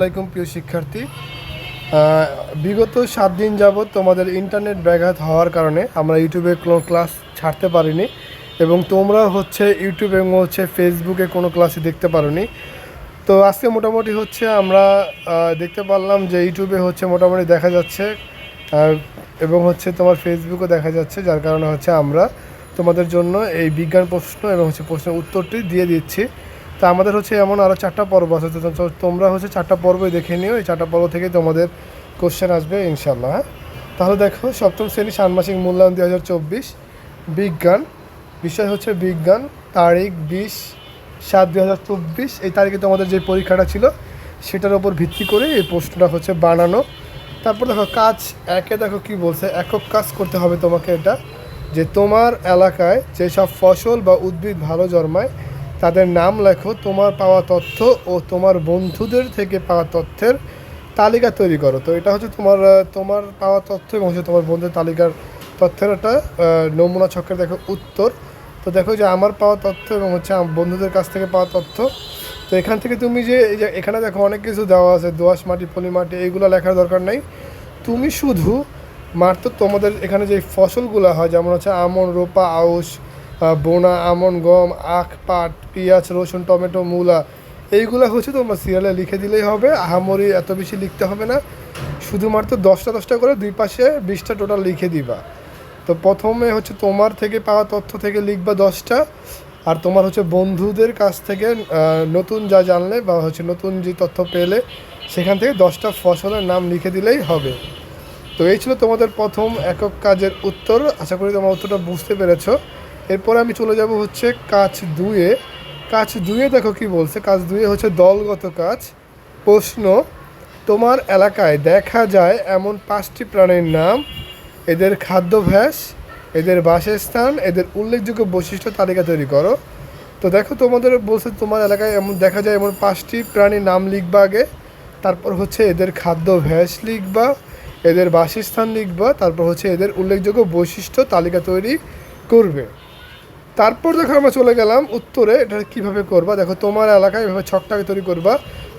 আলাইকুম, প্রিয় শিক্ষার্থী। বিগত সাত দিন যাবৎ তোমাদের ইন্টারনেট ব্যাঘাত হওয়ার কারণে আমরা ইউটিউবে কোনো ক্লাস ছাড়তে পারিনি এবং তোমরা হচ্ছে ইউটিউব এবং হচ্ছে ফেসবুকে কোনো ক্লাসই দেখতে পারোনি। তো আজকে মোটামুটি হচ্ছে আমরা দেখতে পারলাম যে ইউটিউবে হচ্ছে মোটামুটি দেখা যাচ্ছে এবং হচ্ছে তোমার ফেসবুকও দেখা যাচ্ছে, যার কারণে হচ্ছে আমরা তোমাদের জন্য এই বিজ্ঞান প্রশ্ন এবং হচ্ছে প্রশ্নের উত্তরটি দিয়ে দিচ্ছি। তা আমাদের হচ্ছে এমন আরও চারটা পর্ব আছে, তো তোমরা হচ্ছে চারটা পর্বই দেখে নিও, এই চারটা পর্ব থেকে তোমাদের কোশ্চেন আসবে ইনশাল্লাহ হ্যাঁ? তাহলে দেখো, সপ্তম শ্রেণি ষান্মাসিক মূল্যায়ন দুই হাজার চব্বিশ, বিজ্ঞান, বিষয় হচ্ছে বিজ্ঞান, তারিখ বিশ সাত দুই হাজার চব্বিশ, এই তারিখে তোমাদের যে পরীক্ষাটা ছিল, সেটার ওপর ভিত্তি করে এই প্রশ্নটা হচ্ছে বানানো। তারপর দেখো, কাজ একে দেখো কি বলছে, একক কাজ করতে হবে তোমাকে এটা, যে তোমার এলাকায় যেসব ফসল বা উদ্ভিদ ভালো জন্মায় তাদের নাম লেখো, তোমার পাওয়া তথ্য ও তোমার বন্ধুদের থেকে পাওয়া তথ্যের তালিকা তৈরি করো। তো এটা হচ্ছে তোমার তোমার পাওয়া তথ্য এবং হচ্ছে তোমার বন্ধুদের তালিকার তথ্যের একটা নমুনা ছকের দেখো উত্তর। তো দেখো যে আমার পাওয়া তথ্য এবং হচ্ছে বন্ধুদের কাছ থেকে পাওয়া তথ্য। তো এখান থেকে তুমি যে, এই যে এখানে দেখো অনেক কিছু দেওয়া আছে, দোআঁশ মাটি, পলি মাটি এইগুলো লেখার দরকার নেই। তুমি শুধু মাত্র তোমাদের এখানে যে ফসলগুলো হয়, যেমন হচ্ছে আমন, রোপা, আউশ বোনা, আমন, গম, আখ, পাট, পেঁয়াজ, রসুন, টমেটো, মূলা, এইগুলো হচ্ছে তোমার সিরিয়ালে লিখে দিলেই হবে। আহামরি এত বেশি লিখতে হবে না। শুধুমাত্র দশটা দশটা করে দুই পাশে বিশটা টোটাল লিখে দিবা। তো প্রথমে হচ্ছে তোমার থেকে পাওয়া তথ্য থেকে লিখবা দশটা। আর তোমার হচ্ছে বন্ধুদের কাছ থেকে নতুন যা জানলে বা হচ্ছে নতুন যে তথ্য পেলে, সেখান থেকে দশটা ফসলের নাম লিখে দিলেই হবে। তো এই ছিল তোমাদের প্রথম একক কাজের উত্তর। আশা করি তোমার উত্তরটা বুঝতে পেরেছ। এরপরে আমি চলে যাব হচ্ছে কাজ দুয়ে। কাজ দুয়ে দেখো কি বলছে? কাজ দুয়ে হচ্ছে দলগত কাজ। প্রশ্ন, তোমার এলাকায় দেখা যায় এমন পাঁচটি প্রাণীর নাম? এদের খাদ্যাভ্যাস, এদের বাসস্থান, এদের উল্লেখযোগ্য বৈশিষ্ট্য তালিকা তৈরি করো। তো দেখো তোমাদের বলছে তোমার এলাকায় এমন দেখা যায় এমন পাঁচটি প্রাণীর নাম লিখবা আগে। তারপর হচ্ছে এদের খাদ্যাভ্যাস লিখবা, এদের বাসস্থান লিখবা, তারপর হচ্ছে এদের উল্লেখযোগ্য বৈশিষ্ট্য তালিকা তৈরি করবে। তারপর দেখো আমরা চলে গেলাম উত্তরে, এটা কীভাবে করবা? দেখো, তোমার এলাকায় এভাবে ছকটাকে তৈরি করবা।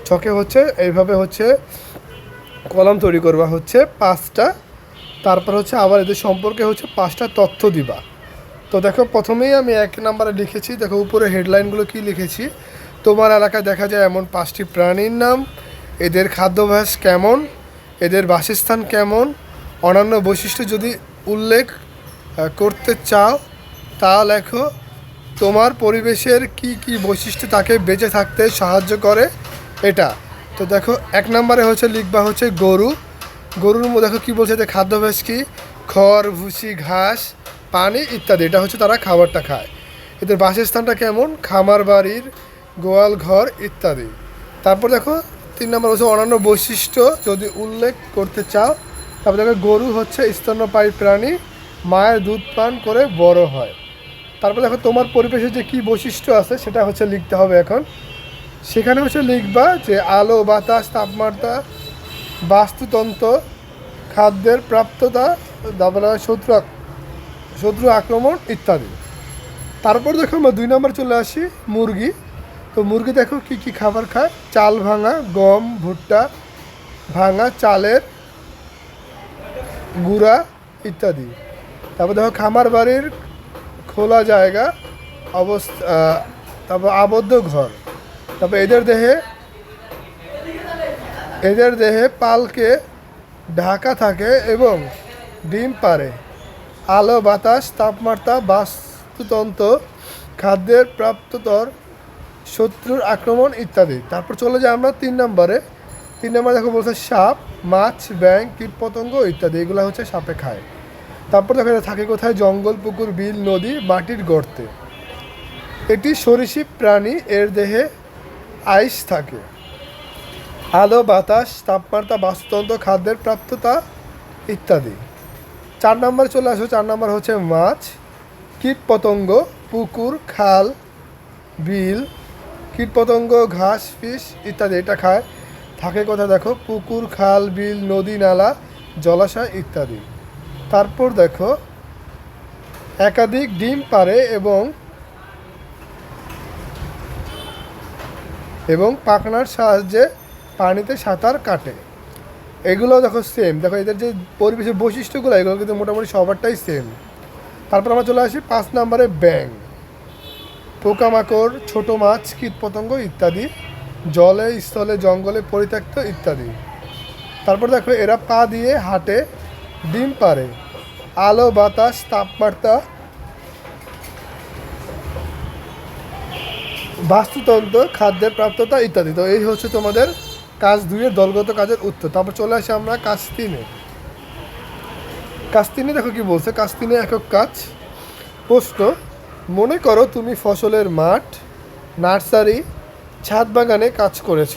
ছকে হচ্ছে, এইভাবে হচ্ছে কলম তৈরি করবা হচ্ছে পাঁচটা। তারপর হচ্ছে আবার এদের সম্পর্কে হচ্ছে পাঁচটা তথ্য দিবা। তো দেখো, প্রথমেই আমি এক নাম্বারে লিখেছি। দেখো, উপরে হেডলাইনগুলো কি লিখেছি? তোমার এলাকায় দেখা যায় এমন পাঁচটি প্রাণীর নাম। এদের খাদ্যাভ্যাস কেমন? এদের বাসস্থান কেমন? অন্যান্য বৈশিষ্ট্য যদি উল্লেখ করতে চাও তা লেখো, তোমার পরিবেশের কি কি বৈশিষ্ট্য তাকে বেঁচে থাকতে সাহায্য করে? এটা। তো দেখো, এক নম্বরে হচ্ছে, লিখবা হচ্ছে গরু। গরুর দেখো কী বলছে খাদ্যাভ্যাস কি? খড়, ভুসি, ঘাস, পানি ইত্যাদি। এটা হচ্ছে তারা খাবারটা খায়। এদের বাসস্থানটা কেমন? খামার বাড়ির, গোয়াল ঘর ইত্যাদি। তারপর দেখো, তিন নম্বর হচ্ছে, অন্যান্য বৈশিষ্ট্য যদি উল্লেখ করতে চাও, তারপর দেখো, গরু হচ্ছে স্তন্যপায়ী প্রাণী, মায়ের দুধ পান করে বড় হয়। তারপর দেখো তোমার পরিবেশে যে কী বৈশিষ্ট্য আছে, সেটা হচ্ছে লিখতে হবে এখন। সেখানে হচ্ছে লিখবা যে আলো, বাতাস, তাপমাত্রা, বাস্তুতন্ত্র, খাদ্যের প্রাপ্ততা, তারপরে শত্রু শত্রু আক্রমণ ইত্যাদি। তারপর দেখো আমরা দুই নম্বর চলে আসি, মুরগি। তো মুরগি দেখো কি কি খাবার খায়? চাল ভাঙা, গম, ভুট্টা ভাঙা, চালের গুঁড়া ইত্যাদি। তারপর দেখো খামার বাড়ির খোলা জায়গা, অবস্থা তারপর আবদ্ধ ঘর। তারপর এদের দেহে এদের দেহে পালকে ঢাকা থাকে এবং ডিম পারে আলো, বাতাস, তাপমাত্রা, বাস্তুতন্ত্র, খাদ্যের প্রাপ্ততর, শত্রুর আক্রমণ ইত্যাদি। তারপর চলে যাই আমরা তিন নম্বরে। তিন নম্বরে দেখো বলছে সাপ, মাছ ব্যাং কীটপতঙ্গ ইত্যাদি। এগুলো হচ্ছে সাপে খায়। তারপর দেখো এটা থাকে কোথায়? জঙ্গল, পুকুর, বিল, নদী, মাটির গর্তে। এটি সরীসৃপ প্রাণী, এর দেহে আইস থাকে। আলো, বাতাস, তাপমাত্রা, বাস্তুতন্ত্র, খাদ্যের প্রাপ্ততা ইত্যাদি। চার নম্বর চলে আসো, চার নম্বর হচ্ছে মাছ কীট পতঙ্গ পুকুর, খাল, বিল, কীটপতঙ্গ, ঘাস, ফিস ইত্যাদি। এটা খায়, থাকে কথা দেখো? পুকুর, খাল, বিল, নদী, নালা, জলাশয় ইত্যাদি। তারপর দেখো, একাধিক ডিম পারে এবং এবং পাখনার সাহায্যে পানিতে সাঁতার কাটে। এগুলো দেখো সেম দেখো এদের যে পরিবেশের বৈশিষ্ট্যগুলো, এগুলো কিন্তু মোটামুটি সবারটাই সেম তারপর আমরা চলে আসি পাঁচ নম্বরে ব্যাং পোকামাকড়, ছোট মাছ, কীটপতঙ্গ ইত্যাদি, জলে, স্থলে, জঙ্গলে পরিত্যক্ত ইত্যাদি। তারপর দেখো এরা পা দিয়ে হাঁটে ডিম পারে। আলো, বাতাস, তাপমাত্রা। বাস্তুতন্ত্র, খাদ্যের প্রাপ্ততা ইত্যাদি। তো এই হচ্ছে তোমাদের কাজ দুইয়ের দলগত কাজের উত্তর। তারপর চলে আসি আমরা কাজ তিনে। কাজ তিনে দেখো কি বলছে? কাজ তিনে একক কাজ। প্রশ্ন, মনে করো তুমি ফসলের মাঠ, নার্সারি, ছাদ বাগানে কাজ করেছ।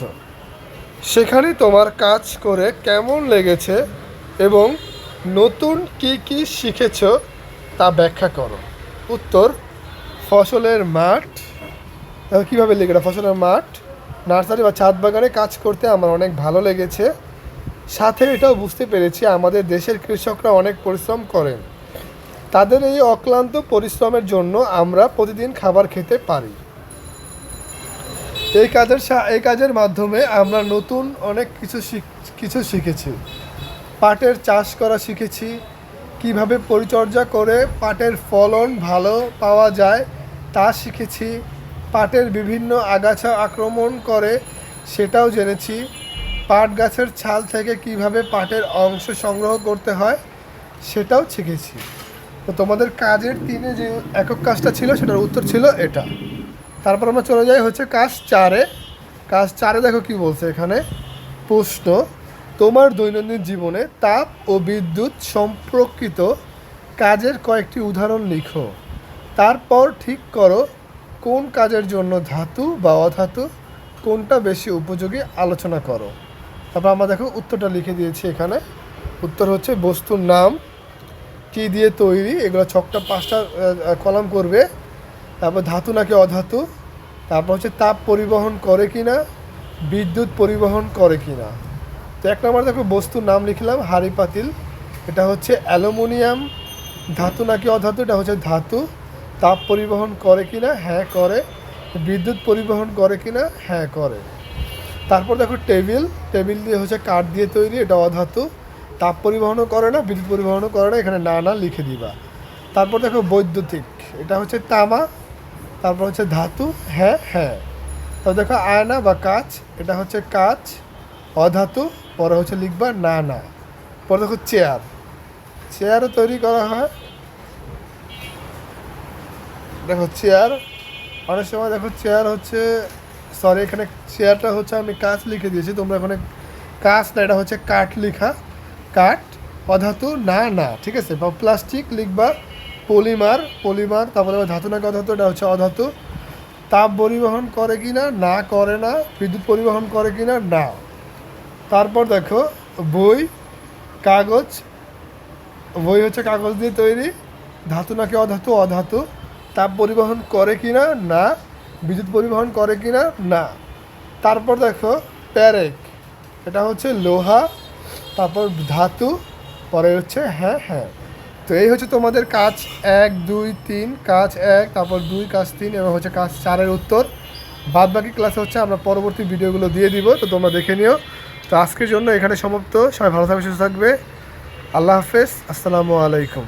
সেখানে তোমার কাজ করে কেমন লেগেছে এবং নতুন কি কি শিখেছ তা ব্যাখ্যা করো। উত্তর, ফসলের মাঠ। কীভাবে এটা ফসলের মাঠ, নার্সারি বা ছাদ বাগানে কাজ করতে আমার অনেক ভালো লেগেছে। সাথে এটাও বুঝতে পেরেছি, আমাদের দেশের কৃষকরা অনেক পরিশ্রম করেন। তাদের এই অক্লান্ত পরিশ্রমের জন্য আমরা প্রতিদিন খাবার খেতে পারি। এই কাজের এই কাজের মাধ্যমে আমরা নতুন অনেক কিছু কিছু শিখেছি। পাটের চাষ করা শিখেছি। কীভাবে পরিচর্যা করে পাটের ফলন ভালো পাওয়া যায় তা শিখেছি। পাটের বিভিন্ন আগাছা আক্রমণ করে সেটাও জেনেছি। পাট গাছের ছাল থেকে কীভাবে পাটের অংশ সংগ্রহ করতে হয় সেটাও শিখেছি। তো তোমাদের কাজের তিনে যে একক কাজটা ছিল সেটার উত্তর ছিল এটা। তারপর আমরা চলে যাই হচ্ছে কাজ চারে। কাজ চারে দেখো কি বলছে এখানে। প্রশ্ন তোমার দৈনন্দিন জীবনে তাপ ও বিদ্যুৎ সম্পর্কিত কাজের কয়েকটি উদাহরণ লিখো। তারপর ঠিক করো কোন কাজের জন্য ধাতু বা অধাতু কোনটা বেশি উপযোগী আলোচনা করো। তারপর আমরা দেখো উত্তরটা লিখে দিয়েছি এখানে। উত্তর হচ্ছে বস্তুর নাম, কী দিয়ে তৈরি, এগুলো ছকটা, পাঁচটা কলাম করবে। তারপর ধাতু নাকি অধাতু। তারপর হচ্ছে তাপ পরিবহন করে কিনা, বিদ্যুৎ পরিবহন করে কিনা। তো এক নম্বর দেখো বস্তুর নাম লিখলাম, হাড়ি পাতিল। এটা হচ্ছে অ্যালুমিনিয়াম, ধাতু নাকি অধাতু? এটা হচ্ছে ধাতু। তাপ পরিবহন করে কি না হ্যাঁ করে। বিদ্যুৎ পরিবহন করে কি না হ্যাঁ করে। তারপর দেখো টেবিল। টেবিল দিয়ে হচ্ছে কাঠ দিয়ে তৈরি, এটা অধাতু। তাপ পরিবহনও করে না, বিদ্যুৎ পরিবহনও করে না, এখানে না না লিখে দিবা। তারপর দেখো বৈদ্যুতিক, এটা হচ্ছে তামা। তারপর হচ্ছে ধাতু। হ্যাঁ হ্যাঁ। তারপর দেখো আয়না বা কাচ, এটা হচ্ছে কাচ। অধাতু, পরে হচ্ছে লিখবা না না। পরে দেখো চেয়ার চেয়ারও তৈরি করা হয়। দেখো চেয়ার অনেক সময় দেখো চেয়ার হচ্ছে সরি এখানে চেয়ারটা হচ্ছে আমি কাচ লিখে দিয়েছি, তোমরা এখানে কাচ না, এটা হচ্ছে কাঠ লিখা। কাঠ, অধাতু, না না, ঠিক আছে? বা প্লাস্টিক লিখবা পলিমার পলিমার তারপরে ধাতু নাকি অধাতু এটা হচ্ছে অধাতু। তাপ পরিবহন করে কি না না করে না। বিদ্যুৎ পরিবহন করে কি না না। তারপর দেখো, বই, কাগজ, বই হচ্ছে কাগজ দিয়ে তৈরি, ধাতু নাকি অধাতু? অধাতু। তাপ পরিবহন করে কি না? না। বিদ্যুৎ পরিবহন করে কি না? না। তারপর দেখো প্যারেক এটা হচ্ছে লোহা, তারপর ধাতু, পরে হচ্ছে হ্যাঁ হ্যাঁ। তো এই হচ্ছে তোমাদের কাজ এক, দুই, তিন, কাজ এক, তারপর দুই, কাজ তিন এবং হচ্ছে কাজ চারের উত্তর। বাদ বাকি ক্লাসে হচ্ছে আমরা পরবর্তী ভিডিওগুলো দিয়ে দিব, তো তোমরা দেখে নিও। তো আজকের জন্য এখানে সমাপ্ত। সবাই ভালো থাকবে সুস্থ থাকবে আল্লাহ হাফেজ। আসসালামু আলাইকুম।